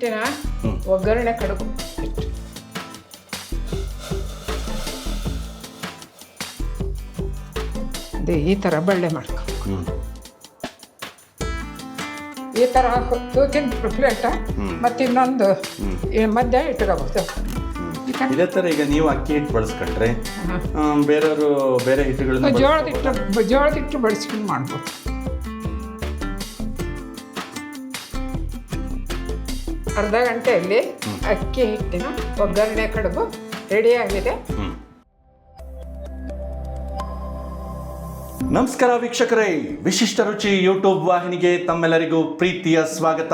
ಹಿಟ್ಟಿನ ಒಗ್ಗರಣೆ ಕಡುಬು. ಅದೇ ಈ ಥರ ಬಳ್ಳೆ ಮಾಡ್ಕೊ. ಈ ಥರ ತೂಕಿನ ಪ್ಲೇಟ ಮತ್ತೆ ಇನ್ನೊಂದು ಮಧ್ಯ ಇಟ್ಕೋಬೋದು ಇದೇ ಥರ ಈಗ ನೀವು ಅಕ್ಕಿ ಹಿಟ್ಟು ಬಳಸ್ಕೊಂಡ್ರೆ ಬೇರೆಯವರು ಬೇರೆ ಹಿಟ್ಟುಗಳನ್ನ ಜೋಳದ ಹಿಟ್ಟು ಜೋಳದ ಹಿಟ್ಟು ಬಳಸ್ಕೊಂಡು ಮಾಡ್ಬೋದು. ಅರ್ಧ ಗಂಟೆಯಲ್ಲಿ ಅಕ್ಕಿ ಹಿಟ್ಟಿನ ಒಗ್ಗರಣೆ ಕಡುಬು ರೆಡಿ ಆಗಿದೆ. ನಮಸ್ಕಾರ ವೀಕ್ಷಕರೇ. ವಿಶಿಷ್ಟ ರುಚಿ ಯೂಟ್ಯೂಬ್ ವಾಹಿನಿಗೆ ತಮ್ಮೆಲ್ಲರಿಗೂ ಪ್ರೀತಿಯ ಸ್ವಾಗತ.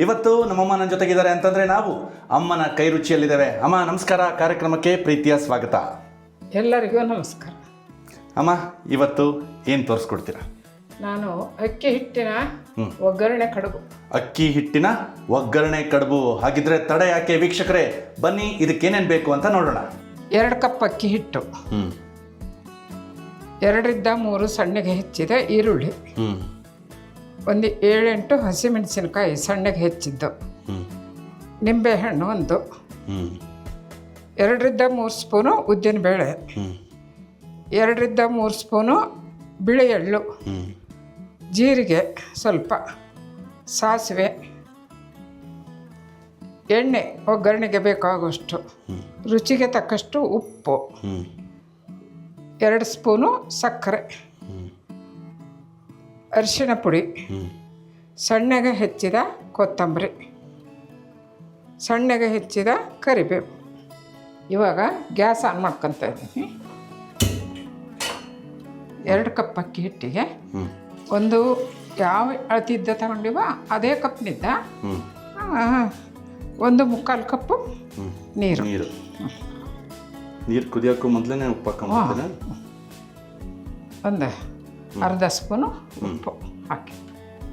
ಇವತ್ತು ನಮ್ಮಮ್ಮ ನನ್ನ ಜೊತೆಗಿದ್ದಾರೆ ಅಂತಂದ್ರೆ ನಾವು ಅಮ್ಮನ ಕೈ ರುಚಿಯಲ್ಲಿದ್ದೇವೆ. ಅಮ್ಮ ನಮಸ್ಕಾರ. ಕಾರ್ಯಕ್ರಮಕ್ಕೆ ಪ್ರೀತಿಯ ಸ್ವಾಗತ. ಎಲ್ಲರಿಗೂ ನಮಸ್ಕಾರ. ಅಮ್ಮ ಇವತ್ತು ಏನು ತೋರಿಸ್ಕೊಡ್ತೀರಾ? ನಾನು ಅಕ್ಕಿ ಹಿಟ್ಟಿನ ಒಗ್ಗರಣೆ ಕಡುಬು. ಅಕ್ಕಿ ಹಿಟ್ಟಿನ ಒಗ್ಗರಣೆ ಕಡುಬು. ಹಾಗಿದ್ರೆ ತಡ ಯಾಕೆ ವೀಕ್ಷಕರೇ? ಬನ್ನಿ ಇದಕ್ಕೇನೇನು ಬೇಕು ಅಂತ ನೋಡೋಣ. ಎರಡು ಕಪ್ ಅಕ್ಕಿ ಹಿಟ್ಟು. ಹ್ಮ್. ಎರಡರಿಂದ ಮೂರು ಸಣ್ಣಗೆ ಹೆಚ್ಚಿದ ಈರುಳ್ಳಿ. ಹ್ಮ್. ಒಂದು ಏಳೆಂಟು ಹಸಿಮೆಣಸಿನಕಾಯಿ ಸಣ್ಣಗೆ ಹೆಚ್ಚಿದ್ದು. ಹ್ಮ್. ನಿಂಬೆಹಣ್ಣು ಒಂದು. ಹ್ಮ್. ಎರಡರಿಂದ ಮೂರು ಸ್ಪೂನು ಉದ್ದಿನಬೇಳೆ. ಹ್ಮ್. ಎರಡರಿಂದ ಮೂರು ಸ್ಪೂನು ಬಿಳಿ ಎಳ್ಳು ಹ್ಮ್. ಜೀರಿಗೆ ಸ್ವಲ್ಪ ಸಾಸಿವೆ ಎಣ್ಣೆ ಒಗ್ಗರಣೆಗೆ ಬೇಕಾಗುವಷ್ಟು. ರುಚಿಗೆ ತಕ್ಕಷ್ಟು ಉಪ್ಪು. ಎರಡು ಸ್ಪೂನು ಸಕ್ಕರೆ. ಅರಿಶಿಣ ಪುಡಿ. ಸಣ್ಣಗೆ ಹೆಚ್ಚಿದ ಕೊತ್ತಂಬರಿ. ಸಣ್ಣಗೆ ಹೆಚ್ಚಿದ ಕರಿಬೇವು. ಇವಾಗ ಗ್ಯಾಸ್ ಆನ್ ಮಾಡ್ಕೊತ ಇದ್ದೀನಿ. ಎರಡು ಕಪ್ ಅಕ್ಕಿ ಹಿಟ್ಟಿಗೆ. ಒಂದು ಯಾವ ಅಳತಿದ್ದ ತಗೊಂಡಿವ ಅದೇ ಕಪ್ನಿಂದ ಹ್ಮ್. ಆ, ಒಂದು ಮುಕ್ಕಾಲು ಕಪ್ಪು ನೀರು. ನೀರು. ನೀರು ಕುದಿಯೋಕ್ಕೂ ಮೊದಲೇ ಉಪ್ಪು ಹಾಕೊಂಡ್ಬಿಡ್ತೀರಾ ಒಂದು ಅರ್ಧ ಸ್ಪೂನು ಉಪ್ಪು ಹಾಕಿ.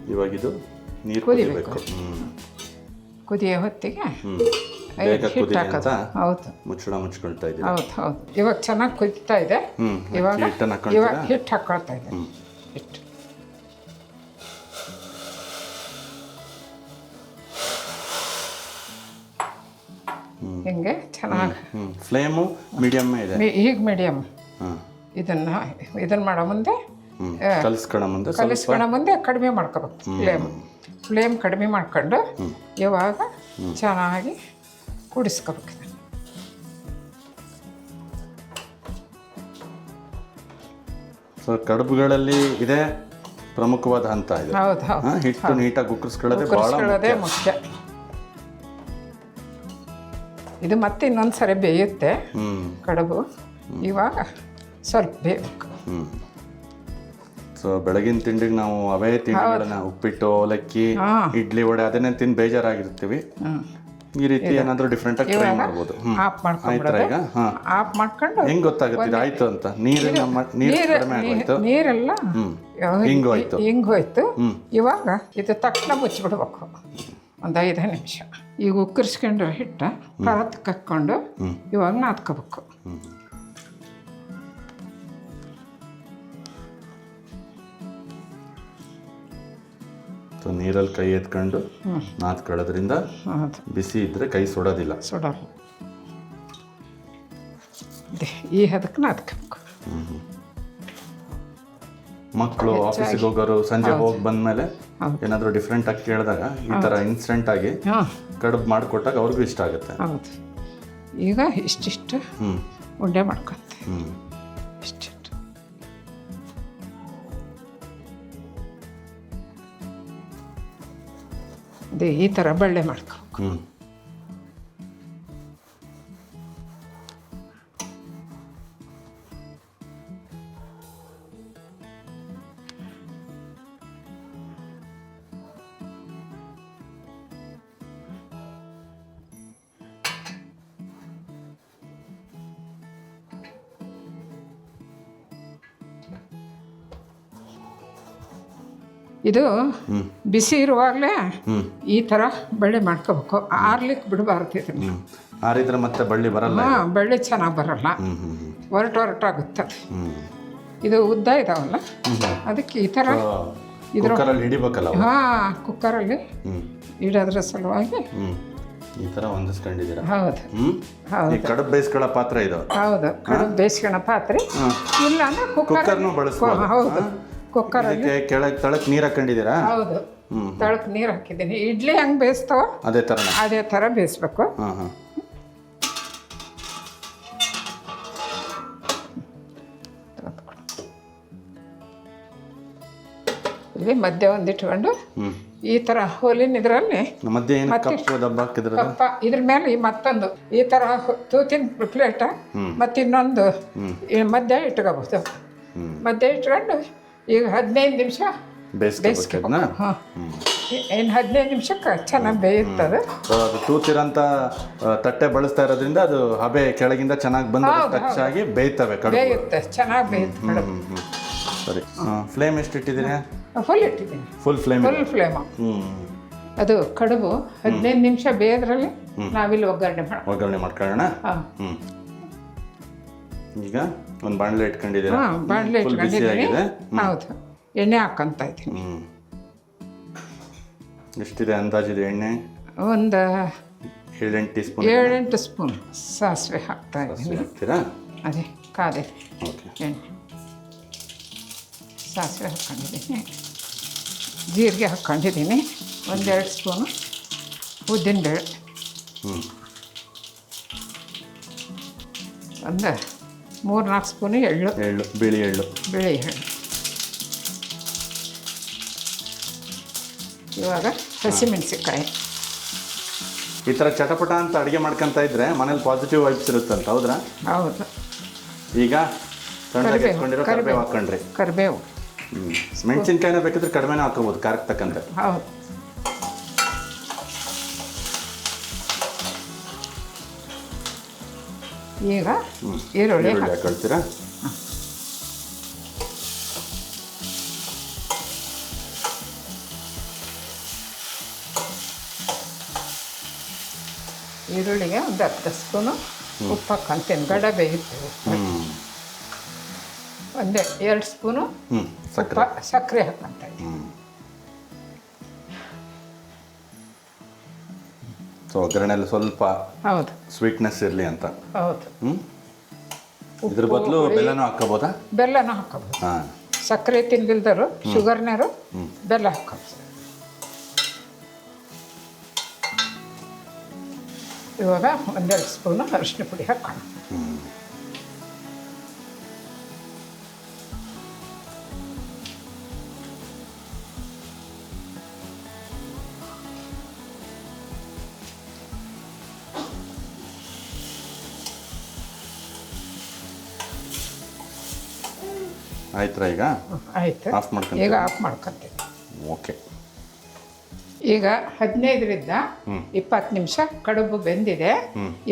ಇವಾಗ ಇದು ನೀರು ಕುದಿಬೇಕು. ಕುದಿಯೋ ಹೊತ್ತಿಗೆ ಹಿಟ್ಟು ಹಾಕೋದು. ಹೌದು. ಮುಚ್ಚಳ ಮುಚ್ಕೊಳ್ತಾ ಇದೆ ಹೌದು ಹೌದು. ಇವಾಗ ಚೆನ್ನಾಗಿ ಕುದಿತಾ ಇದೆ. ಇವಾಗ ಇವಾಗ ಹಿಟ್ಟು ಹಾಕೊಳ್ತಾ ಇದೆ. ಹಿಟ್ಟು ಹಿಂಗೆ? ಚೆನ್ನಾಗಿ. ಫ್ಲೇಮು ಮೀಡಿಯಮ್ ಇದೆ. ಈಗ ಮೀಡಿಯಮ್ ಇದನ್ನ ಇದನ್ನ ಮಾಡೋ ಮುಂದೆ ಕಲಿಸ್ಕೊಳ ಮುಂದೆ ಕಲಿಸ್ಕೊಳ ಮುಂದೆ ಕಡಿಮೆ ಮಾಡ್ಕೋಬೇಕು. ಫ್ಲೇಮ್. ಫ್ಲೇಮ್ ಕಡಿಮೆ ಮಾಡ್ಕೊಂಡು ಇವಾಗ ಚೆನ್ನಾಗಿ ಕುಡಿಸ್ಕೋಬೇಕು. ಸೊ ಕಡುಬುಗಳಲ್ಲಿ ಇದೇ ಪ್ರಮುಖವಾದ ಹಂತ ಇದೆ. ಹೌದು ಹಿಟ್ಟು ನೀಟಾಗಿ ಉಕ್ಕರಿಸ್ಕೊಳ್ಳೋದೇ ಭಾಳ ಮುಖ್ಯ. ಇದು ಮತ್ತೆ ಇನ್ನೊಂದು ಸರಿ ಬೇಯುತ್ತೆ. ಕಡುಬು. ಇವಾಗ ಸ್ವಲ್ಪ ಬೇಯಬೇಕು. ಸೊ ಬೆಳಗಿನ ತಿಂಡಿಗೆ ನಾವು ಅವೇ ತಿಂಡಿಗಳನ್ನ ಉಪ್ಪಿಟ್ಟು ಅವಲಕ್ಕಿ ಇಡ್ಲಿ ವಡೆ ಅದನ್ನೇ ತಿಂದು ಬೇಜಾರಾಗಿರ್ತೀವಿ. ಈ ರೀತಿ ಏನಾದರೂ ಡಿಫ್ರೆಂಟ್ ಆಗಿ ಟ್ರೈ ಮಾಡ್ಬೋದು. ಆಪ್ ಆಫ್ ಮಾಡ್ಕೊಂಡ್ಬಿಡೋದು ಈಗ? ಆಫ್ ಮಾಡ್ಕೊಂಡು ಹೆಂಗ್ ಗೊತ್ತಾಗುತ್ತೆ ಇದು ಆಯ್ತು ಅಂತ. ನೀರು ನೀರು ಕಡಿಮೆ ಆಗೋಯ್ತು. ನೀರೆಲ್ಲ ಹ್ಮ್. ಹಿಂಗ್ ಹೋಯ್ತು. ಹಿಂಗೆ ಹೋಯ್ತು. ಇವಾಗ ಇದು ತಕ್ಷಣ ಮುಚ್ಚಿಬಿಡ್ಬೇಕು. ಒಂದು ಐದು ನಿಮಿಷ. ಈಗ ಉಕ್ಕರಿಸ್ಕೊಂಡು ಹಿಟ್ಟ ಪರತ್ ಕಕ್ಕೊಂಡು ಇವಾಗ ನಾದ್ಕೋಬೇಕು. ನೀರಲ್ಲಿ ಕೈ ಎತ್ಕೊಂಡು ನಾದ್ಕೊಳ್ಳೋದ್ರಿಂದ ಬಿಸಿ ಇದ್ರೆ ಕೈ ಸುಡೋದಿಲ್ಲ. ಸುಡಲ್ಲ. ಈ ಹದಕ್ಕೆ ನಾದ್ಕೋಬೇಕು. ಮಕ್ಕಳು ಆಫೀಸಿಗೆ ಹೋಗೋರು ಸಂಜೆ ಹೋಗಿ ಬಂದ್ಮೇಲೆ. ಏನಾದರೂ ಡಿಫ್ರೆಂಟ್ ಆಗಿ ಕೇಳಿದಾಗ ಈ ಥರ ಇನ್ಸ್ಟೆಂಟ್ ಆಗಿ ಕಡುಬು ಮಾಡಿಕೊಟ್ಟಾಗ ಅವ್ರಿಗೂ ಇಷ್ಟ ಆಗುತ್ತೆ. ಹೌದು. ಈಗ ಇಷ್ಟಿಷ್ಟು ಹ್ಞೂ ಉಂಡೆ ಮಾಡ್ಕೊತೆ ಇಷ್ಟಿಷ್ಟು. ಅದೇ ಈ ಥರ ಬಳ್ಳೆ ಮಾಡ್ಕೊ ಇದು ಬಿಸಿ ಇರುವಾಗಲೇ ಈ ಥರ ಬಳ್ಳಿ ಮಾಡ್ಕೋಬೇಕು. ಆರ್ಲಿಕ್ಕೆ ಬಿಡಬಾರ್ದು ಇದನ್ನು. ಆರಿದ್ರೆ ಮತ್ತೆ ಬಳ್ಳಿ ಬರಲ್ಲ ಹಾಂ ಬಳ್ಳಿ ಚೆನ್ನಾಗಿ ಬರಲ್ಲ. ಅದು. ಹ್ಮ್. ಇದು ಉದ್ದ ಇದಾವಲ್ಲ? ಅದಕ್ಕೆ ಈ ಥರ ಕುಕ್ಕರಲ್ಲಿ ಹಿಡಿಬೇಕಲ್ಲ. ಹಾಂ ಕುಕ್ಕರಲ್ಲಿ ಇಡೋದ್ರ ಸಲುವಾಗಿ ಈ ಥರ ಹೊಂದಿಸ್ಕೊಂಡಿದ್ದೀರ? ಹೌದು. ಹೌದು. ಕಡುಬು ಬೇಯಿಸ್ಕೊಳ್ಳೋ ಪಾತ್ರೆ ಇದು? ಹೌದು. ಕಡುಬು ಬೇಯಿಸ್ಕೊಳ್ಳೋ ಪಾತ್ರೆ. ಇಲ್ಲ ಅಂದ್ರೆ ಕುಕ್ಕರ್ ಕುಕ್ಕರ್ನು ಬಳಸ್ಕೊಳ್ಳೋ ಹೌದು. ಕುಕ್ಕರ್ ಇದಕ್ಕೆ ಕೆಳಗೆ ತಳಕ್ಕೆ ನೀರು ಹಾಕೊಂಡಿದ್ದೀರಾ? ಹೌದು. ಹ್ಞೂ ತಳಕ್ಕೆ ನೀರು ಹಾಕಿದ್ದೀನಿ. ಇಡ್ಲಿ ಹೆಂಗೆ ಬೇಯಿಸ್ತಾವ ಅದೇ ಥರನೇ ಅದೇ ಥರ ಬೇಯಿಸ್ಬೇಕು. ಹಾಂ ಹಾಂ ಇಲ್ಲಿ ಮಧ್ಯ ಒಂದು ಇಟ್ಕೊಂಡು ಹ್ಞೂ ಈ ಥರ ಹೋಲಿನ ಇದರಲ್ಲಿ ಮಧ್ಯೆ ಏನು ಮತ್ತೆ ಕಪ್ಪು ದಬ್ಬ ಹಾಕಿದ್ರದ ಕಪ್ಪ ಇದ್ರ ಮೇಲೆ ಈ ಮತ್ತೊಂದು ಈ ಥರ ಹೊ- ತೂತಿನ ಪ್ಲೇಟ ಮತ್ತು ಇನ್ನೊಂದು ಈ ಮಧ್ಯ ಇಟ್ಕೋಬಹುದು. ಮಧ್ಯ ಇಟ್ಕೊಂಡು ಈಗ ಹದಿನೈದು ನಿಮಿಷ. ಬೇಯಿಸ್ಕೋಬೇಕು ಅದನ್ನ ಹಾಂ. ಇನ್ನು ಹದಿನೈದು ನಿಮಿಷಕ್ಕೆ ಚೆನ್ನಾಗಿ ಬೇಯುತ್ತದೆ. ಅದು ತೂತಿರಂತ ತಟ್ಟೆ ಬಳಸ್ತಾ ಇರೋದ್ರಿಂದ ಅದು ಹಬೆ ಕೆಳಗಿಂದ ಚೆನ್ನಾಗಿ ಬಂದು ಟಚ್ ಆಗಿ ಬೇಯ್ತವೆ ಕಡುಬು. ಬೇಯುತ್ತೆ ಚೆನ್ನಾಗಿ ಬೇಯುತ್ತೆ ಮೇಡಮ್ ಹ್ಮ್, ಹ್ಮ್. ಸರಿ. ಫ್ಲೇಮ್ ಎಷ್ಟು ಇಟ್ಟಿದ್ದೀರಿ? ಫುಲ್ ಇಟ್ಟಿದ್ದೀನಿ. ಫುಲ್ ಫ್ಲೇಮ್ ಫುಲ್ ಫ್ಲೇಮ್ ಹ್ಞೂ ಅದು ಕಡುಬು ಹದಿನೈದು ನಿಮಿಷ ಬೇಯೋದ್ರಲ್ಲಿ ನಾವಿಲ್ಲಿ ಒಗ್ಗರಣೆ ಮಾಡೋಣ ಒಗ್ಗರಣೆ ಮಾಡ್ಕೊಳ್ಳೋಣ? ಹಾಂ. ಹ್ಞೂ ಈಗ? ಒಂದು ಬಾಣಲೆ ಇಟ್ಕೊಂಡಿದ್ದೀರಾ? ಹಾಂ ಬಾಣಲೆ ಇಟ್ಕೊಂಡಿದ್ದೀನಿ ಆಗಿದೆ. ಹೌದು. ಎಣ್ಣೆ ಹಾಕೊಂತ ಇದ್ದೀನಿ. ಹ್ಞೂ ಎಷ್ಟಿದೆ ಅಂದಾಜಿದೆ ಎಣ್ಣೆ? ಒಂದು ಏಳೆಂಟು ಟೀ ಸ್ಪೂನ್ ಏಳೆಂಟು ಸ್ಪೂನ್ ಸಾಸಿವೆ ಹಾಕ್ತಾ ಇದ್ದೀನಿ. ಹಾಕ್ತೀರಾ? ಅದೇ ಕಾದೆ ಓಕೆ. ಎಣ್ಣೆ. ಸಾಸಿವೆ ಹಾಕ್ಕೊಂಡಿದ್ದೀನಿ. ಜೀರಿಗೆ ಹಾಕ್ಕೊಂಡಿದ್ದೀನಿ. ಒಂದೆರಡು ಸ್ಪೂನು ಉದ್ದಿನಬೇಳೆ. ಹ್ಞೂ ಒಂದು ಮೂರು ನಾಲ್ಕು ಸ್ಪೂನು ಎಳ್ಳು. ಎಳ್ಳು ಬಿಳಿ ಎಳ್ಳು. ಬಿಳಿ ಎಳ್ಳು. ಇವಾಗ ಹಸಿಮೆಣಸಿನ್ಕಾಯಿ. ಈ ಥರ ಚಟಪಟ ಅಂತ ಅಡುಗೆ ಮಾಡ್ಕೊಂತ ಇದ್ರೆ ಮನೇಲಿ ಪಾಸಿಟಿವ್ ವೈಬ್ಸ್ ಇರುತ್ತಂತ ಹೌದ್ರಾ? ಹೌದು. ಈಗ ತಣ್ಣಗೆ ಕರಿಬೇವು. ಹಾಕೊಂಡ್ರಿ ಕರಿಬೇವು ಹ್ಞೂ ಮೆಣಸಿನ್ಕಾಯಿನ ಬೇಕಿದ್ರೆ ಕಡಿಮೆನೇ ಹಾಕೋಬೋದು ಖಾರಕ್ಕೆ ತಕ್ಕಂತೆ. ಹೌದು. ಈಗ ಈರುಳ್ಳಿ ಈರುಳ್ಳಿ ಹಾಕ್- ಹಾಕೊಳ್ತೀರಾ ಈರುಳ್ಳಿಗೆ ಒಂದು ಹತ್ತು ಸ್ಪೂನು ಉಪ್ಪು ಹಾಕೊಂತೀನಿ ಗಡ ಬೇಯುತ್ತೆ ಒಂದೇ ಎರಡು ಸ್ಪೂನು ಸಕ್ಕರೆ ಸಕ್ಕರೆ ಹಾಕ್ಕೊಂತೀನಿ ಸೊ ಒಗ್ಗರಣೆಯಲ್ಲಿ ಸ್ವಲ್ಪ ಹೌದು. ಸ್ವೀಟ್ನೆಸ್ ಇರಲಿ ಅಂತ. ಹೌದು. ಹ್ಞೂ ಇದ್ರ ಬದಲು ಬೆಲ್ಲನೂ ಹಾಕ್ಕೋಬೋದಾ? ಬೆಲ್ಲನೂ ಹಾಕೋಬೋದು ಹಾಂ. ಸಕ್ಕರೆ ತಿಂದಿಲ್ದರು ಶುಗರ್ನರು ಬೆಲ್ಲ ಹಾಕೋಬೋದು ಇವಾಗ ಒಂದೆರಡು ಸ್ಪೂನು ಅರಿಶಿನ ಪುಡಿ ಹಾಕೋಣ. ಆಯ್ತಾ ಈಗ? ಆಯ್ತು. ಆಫ್ ಮಾಡ್ಕೊಂಡು ಈಗ ಆಫ್ ಮಾಡ್ಕೊತೀನಿ. ಓಕೆ. ಈಗ ಹದಿನೈದರಿಂದ ಇಪ್ಪತ್ತು ನಿಮಿಷ ಕಡುಬು ಬೆಂದಿದೆ.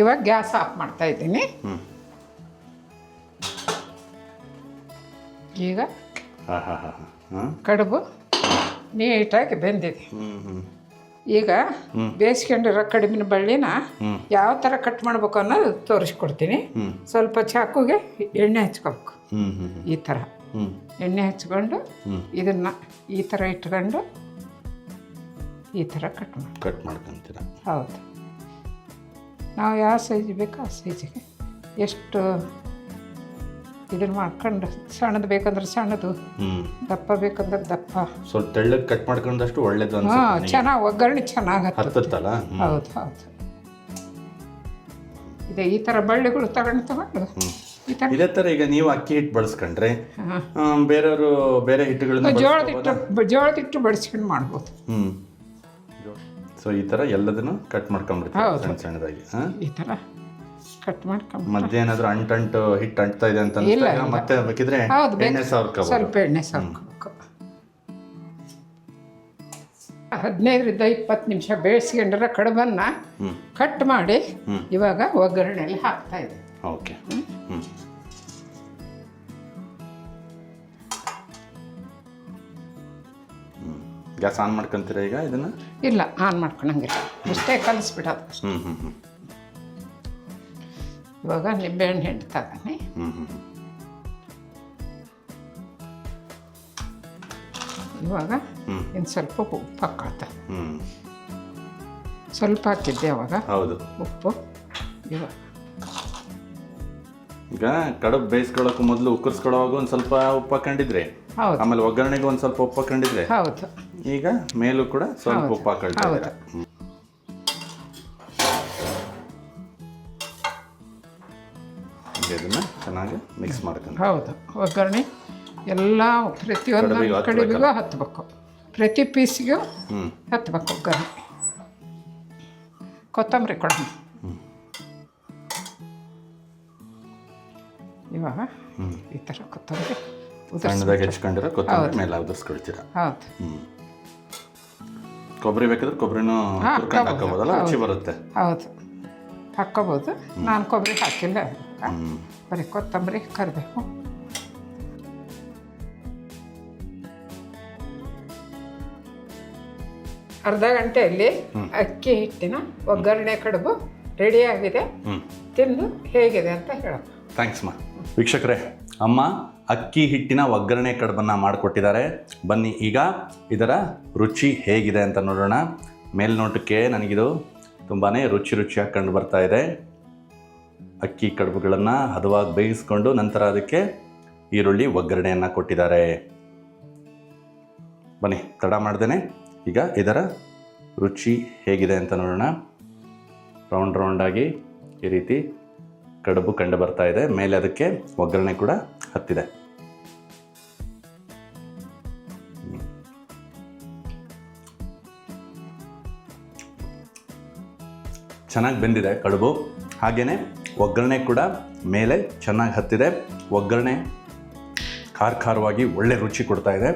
ಇವಾಗ ಗ್ಯಾಸ್ ಆಫ್ ಮಾಡ್ತಾ ಇದ್ದೀನಿ. ಈಗ ಕಡುಬು ನೀಟಾಗಿ ಬೆಂದಿದೆ. ಈಗ ಬೇಯಿಸ್ಕೊಂಡಿರೋ ಕಡಿಮಿನ ಬಳ್ಳಿನ. ಯಾವ ಥರ ಕಟ್ ಮಾಡ್ಬೇಕು ಅನ್ನೋದು ತೋರಿಸ್ಕೊಡ್ತೀನಿ. ಸ್ವಲ್ಪ ಚಾಕುಗೆ ಎಣ್ಣೆ ಹಚ್ಕೋಬೇಕು. ಈ ಥರ ಎಣ್ಣೆ ಹಚ್ಕೊಂಡು ಇದನ್ನು ಈ ಥರ ಇಟ್ಕೊಂಡು ಈ ಥರ ಕಟ್ ಮಾಡಿ. ಕಟ್ ಮಾಡ್ಕೊಂತೀರ? ಹೌದು. ನಾವು ಯಾವ ಸೈಜ್ ಬೇಕೋ ಆ ಸೈಜಿಗೆ ಎಷ್ಟು ಇದನ್ನ ಮಾಡ್ಕೊಂಡು ಸಣ್ಣದು ಬೇಕಂದ್ರೆ ಸಣ್ಣದು ದಪ್ಪ ಬೇಕಂದ್ರೆ ದಪ್ಪ. ಸ್ವಲ್ಪ ತೆಳ್ಳಗೆ ಕಟ್ ಮಾಡ್ಕೊಂಡಷ್ಟು ಒಳ್ಳೇದು ಹಾಂ ಚೆನ್ನಾಗಿ ಒಗ್ಗರಣೆ ಚೆನ್ನಾಗಿ ಹತ್ತಲ್ಲ ಹೌದು ಹೌದು. ಇದೆ ಈ ಥರ ಬಳ್ಳಿಗಳು ತಗೊಂಡು ತಗೊಂಡು ಇದೇ ತರ ಈಗ ನೀವು ಅಕ್ಕಿ ಹಿಟ್ಟು ಬಳಸ್ಕೊಂಡ್ರೆ ಬೇರೆಯವರು ಬೇರೆ ಹಿಟ್ಟುಗಳನ್ನ ಜೋಳದ ಹಿಟ್ಟು ಜೋಳದ ಹಿಟ್ಟು ಬಡಿಸ್ಕೊಂಡು ಮಾಡ್ಬೋದು. ಹ್ಞೂ ಸೊ ಈ ಥರ ಎಲ್ಲದನ್ನು ಕಟ್ ಮಾಡ್ಕೊಂಡ್ಬಿಡ್ತೀವಿ. ಸಣ್ಣ ಸಣ್ಣದಾಗಿ ಈ ಥರ ಕಟ್ ಮಾಡ್ಕೊಂಡು ಮಧ್ಯೆ ಏನಾದರೂ ಅಂಟಂಟು ಹಿಟ್ಟು ಅಂಟ್ತಾ ಇದೆ ಅಂತ ಇಲ್ಲ, ಅನ್ಸ್ದಾಗ ಮತ್ತೆ ಬೇಕಿದ್ರೆ ಎಣ್ಣೆ ಸಾವಿರ ಸ್ವಲ್ಪ ಎಣ್ಣೆ ಸಾಕೋಬೇಕು ಹದಿನೈದರಿಂದ ಇಪ್ಪತ್ತು ನಿಮಿಷ ಬೇಯಿಸ್ಕೊಂಡ್ರೆ ಕಡುಬನ್ನ ಕಟ್ ಮಾಡಿ. ಇವಾಗ ಒಗ್ಗರಣೆಯಲ್ಲಿ ಹಾಕ್ತಾ ಇದೆ ಓಕೆ. ಹ್ಞೂ ಹ್ಞೂ ಗ್ಯಾಸ್ ಆನ್ ಮಾಡ್ಕೊಂತೀರಾ ಈಗ ಇದನ್ನು? ಇಲ್ಲ ಆನ್ ಮಾಡ್ಕೊಳಂಗಿಲ್ಲ ಇಷ್ಟೇ ಕಲಿಸ್ಬಿಡೋದು ಹ್ಞೂ ಹ್ಞೂ ಹ್ಞೂ ಇವಾಗ ನಿಂಬೆಹಣ್ಣು ಹಿಂಡಿ ತಗೊಂಡು ಹ್ಞೂ ಹ್ಞೂ ಇವಾಗ ಹ್ಞೂ ಇನ್ನು ಸ್ವಲ್ಪ ಉಪ್ಪು ಹಾಕೊಳ್ತಾ ಹ್ಞೂ ಸ್ವಲ್ಪ ಹಾಕಿದ್ದೆ ಅವಾಗ. ಹೌದು. ಉಪ್ಪು ಇವಾಗ. ಈಗ ಕಡುಬು ಬೇಯಿಸ್ಕೊಳ್ಳೋಕೆ ಮೊದಲು ಉಕ್ಕರ್ಸ್ಕೊಳ್ಳೋವಾಗ ಒಂದು ಸ್ವಲ್ಪ ಉಪ್ಪು ಹಾಕೊಂಡಿದ್ರೆ ಹೌದು. ಆಮೇಲೆ ಒಗ್ಗರಣೆಗೆ ಒಂದು ಸ್ವಲ್ಪ ಉಪ್ಪು ಹಾಕೊಂಡಿದ್ರೆ ಹೌದು. ಈಗ ಮೇಲೂ ಕೂಡ ಸ್ವಲ್ಪ. ಉಪ್ಪು. ಹ್ಮ್. ಈಗ ಇದನ್ನ ಚೆನ್ನಾಗಿ ಮಿಕ್ಸ್ ಮಾಡ್ಕೊಂಡು ಹೌದು. ಒಗ್ಗರಣೆ ಎಲ್ಲ ಪ್ರತಿಯೊಂದು ಕಡುಬಿಗೂ ಕಡುಬಿಗೂ ಹತ್ಬೇಕು. ಪ್ರತಿ ಪೀಸಿಗೂ ಹ್ಞೂ ಹತ್ಬೇಕು ಒಗ್ಗರಣೆ. ಕೊತ್ತಂಬರಿ ಕೊಡೋಣ. ಇವಾಗ ಈ ಥರ ಕೊತ್ತಂಬರಿ ಸಣ್ಣದಾಗಿ ಹೆಚ್ಕೊಂಡಿರೋ ಕೊತ್ತಂಬರಿ ಮೇಲೆ ಉದುರಿಸ್ಕೊಳ್ತೀರಾ? ಹೌದು. ಹ್ಞೂ ಕೊಬ್ಬರಿ ಬೇಕಾದ್ರೆ ಕೊಬ್ಬರಿನೂ ಹುರ್ಕೊಂಡು ಹಾಕ್ಬೋದು. ಹಾಕೋಬೋದಲ್ಲ ರುಚಿ ಬರುತ್ತೆ. ಹೌದು. ಹಾಕ್ಕೋಬೋದು. ನಾನು ಕೊಬ್ಬರಿ ಹಾಕಿಲ್ಲ ಬರೀ ಕೊತ್ತಂಬರಿ ಕರಿಬೇಕು ಅರ್ಧ ಗಂಟೆಯಲ್ಲಿ ಅಕ್ಕಿ ಹಿಟ್ಟಿನ ಒಗ್ಗರಣೆ ಕಡುಬು ರೆಡಿಯಾಗಿದೆ ತಿಂದು ಹೇಗಿದೆ ಅಂತ ಹೇಳೋಣ ಥ್ಯಾಂಕ್ಸ್ ಮಾ. ವೀಕ್ಷಕರೇ, ಅಮ್ಮ ಅಕ್ಕಿ ಹಿಟ್ಟಿನ ಒಗ್ಗರಣೆ ಕಡುಬನ್ನು ಮಾಡಿಕೊಟ್ಟಿದ್ದಾರೆ. ಬನ್ನಿ ಈಗ ಇದರ ರುಚಿ ಹೇಗಿದೆ ಅಂತ ನೋಡೋಣ. ಮೇಲ್ನೋಟಕ್ಕೆ ನನಗಿದು ತುಂಬಾ ರುಚಿ ರುಚಿಯಾಗಿ ಕಂಡು ಬರ್ತಾ ಇದೆ. ಅಕ್ಕಿ ಕಡುಬುಗಳನ್ನು ಹದವಾಗಿ ಬೇಯಿಸ್ಕೊಂಡು ನಂತರ ಅದಕ್ಕೆ ಈರುಳ್ಳಿ ಒಗ್ಗರಣೆಯನ್ನು ಕೊಟ್ಟಿದ್ದಾರೆ. ಬನ್ನಿ, ತಡ ಮಾಡ್ದೇನೆ. ಈಗ ಇದರ ರುಚಿ ಹೇಗಿದೆ ಅಂತ ನೋಡೋಣ. ರೌಂಡ್ ರೌಂಡಾಗಿ ಈ ರೀತಿ ಕಡುಬು ಕಂಡು ಬರ್ತಾ ಇದೆ. ಮೇಲೆ ಅದಕ್ಕೆ ಒಗ್ಗರಣೆ ಕೂಡ ಹತ್ತಿದೆ. ಚೆನ್ನಾಗಿ ಬೆಂದಿದೆ ಕಡುಬು. ಹಾಗೆಯೇ ಒಗ್ಗರಣೆ ಕೂಡ ಮೇಲೆ ಚೆನ್ನಾಗಿ ಹತ್ತಿದೆ. ಒಗ್ಗರಣೆ ಖಾರ ಖಾರವಾಗಿ ಒಳ್ಳೆ ರುಚಿ ಕೊಡ್ತಾ ಇದೆ.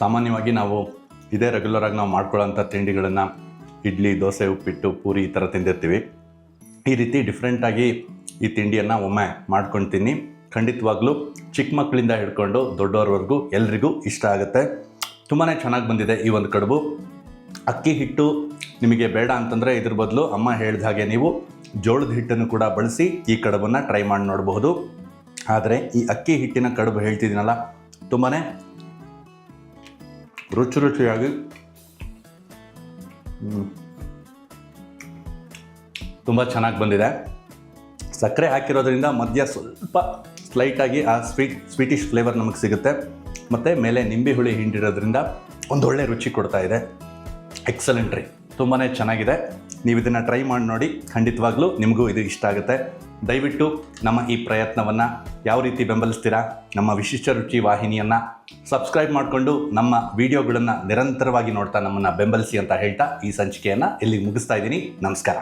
ಸಾಮಾನ್ಯವಾಗಿ ನಾವು ಇದೇ ರೆಗ್ಯುಲರ್ ಆಗಿ ನಾವು ಮಾಡ್ಕೊಳ್ಳೋಂಥ ತಿಂಡಿಗಳನ್ನು ಇಡ್ಲಿ, ದೋಸೆ, ಉಪ್ಪಿಟ್ಟು, ಪೂರಿ ಈ ಥರ ತಿಂದಿರ್ತೀವಿ. ಈ ರೀತಿ ಡಿಫ್ರೆಂಟಾಗಿ ಈ ತಿಂಡಿಯನ್ನು ಒಮ್ಮೆ ಮಾಡ್ಕೊಳ್ತೀನಿ ಖಂಡಿತವಾಗ್ಲೂ ಚಿಕ್ಕ ಮಕ್ಕಳಿಂದ ಹಿಡ್ಕೊಂಡು ದೊಡ್ಡವರವರೆಗೂ ಎಲ್ರಿಗೂ ಇಷ್ಟ ಆಗುತ್ತೆ. ತುಂಬಾ ಚೆನ್ನಾಗಿ ಬಂದಿದೆ ಈ ಒಂದು ಕಡುಬು. ಅಕ್ಕಿ ಹಿಟ್ಟು ನಿಮಗೆ ಬೇಡ ಅಂತಂದರೆ ಇದ್ರ ಬದಲು ಅಮ್ಮ ಹೇಳಿದ ಹಾಗೆ ನೀವು ಜೋಳದ ಹಿಟ್ಟನ್ನು ಕೂಡ ಬಳಸಿ ಈ ಕಡುಬನ್ನು ಟ್ರೈ ಮಾಡಿ ನೋಡಬಹುದು. ಆದರೆ ಈ ಅಕ್ಕಿ ಹಿಟ್ಟಿನ ಕಡುಬು ಹೇಳ್ತಿದ್ದೀನಲ್ಲ ತುಂಬಾ ರುಚಿ ರುಚಿಯಾಗಿ ತುಂಬ ಚೆನ್ನಾಗಿ ಬಂದಿದೆ. ಸಕ್ಕರೆ ಹಾಕಿರೋದ್ರಿಂದ ಮಧ್ಯ ಸ್ವಲ್ಪ ಸ್ಲೈಟಾಗಿ ಆ ಸ್ವೀಟ್ ಸ್ವೀಟಿಶ್ ಫ್ಲೇವರ್ ನಮಗೆ ಸಿಗುತ್ತೆ. ಮತ್ತು ಮೇಲೆ ನಿಂಬೆ ಹುಳಿ ಹಿಂಡಿರೋದ್ರಿಂದ ಒಂದೊಳ್ಳೆ ರುಚಿ ಕೊಡ್ತಾ ಇದೆ. ಎಕ್ಸಲೆಂಟ್ ರೀ. ತುಂಬಾ ಚೆನ್ನಾಗಿದೆ. ನೀವು ಇದನ್ನು ಟ್ರೈ ಮಾಡಿ ನೋಡಿ, ಖಂಡಿತವಾಗ್ಲೂ ನಿಮಗೂ ಇದು ಇಷ್ಟ ಆಗುತ್ತೆ. ದಯವಿಟ್ಟು ನಮ್ಮ ಈ ಪ್ರಯತ್ನವನ್ನು ಯಾವ ರೀತಿ ಬೆಂಬಲಿಸ್ತೀರಾ, ನಮ್ಮ ವಿಶಿಷ್ಟ ರುಚಿ ವಾಹಿನಿಯನ್ನು ಸಬ್ಸ್ಕ್ರೈಬ್ ಮಾಡಿಕೊಂಡು ನಮ್ಮ ವಿಡಿಯೋಗಳನ್ನು ನಿರಂತರವಾಗಿ ನೋಡ್ತಾ ನಮ್ಮನ್ನು ಬೆಂಬಲಿಸಿ ಅಂತ ಹೇಳ್ತಾ ಈ ಸಂಚಿಕೆಯನ್ನು ಇಲ್ಲಿ ಮುಗಿಸ್ತಾ ಇದ್ದೀನಿ. ನಮಸ್ಕಾರ.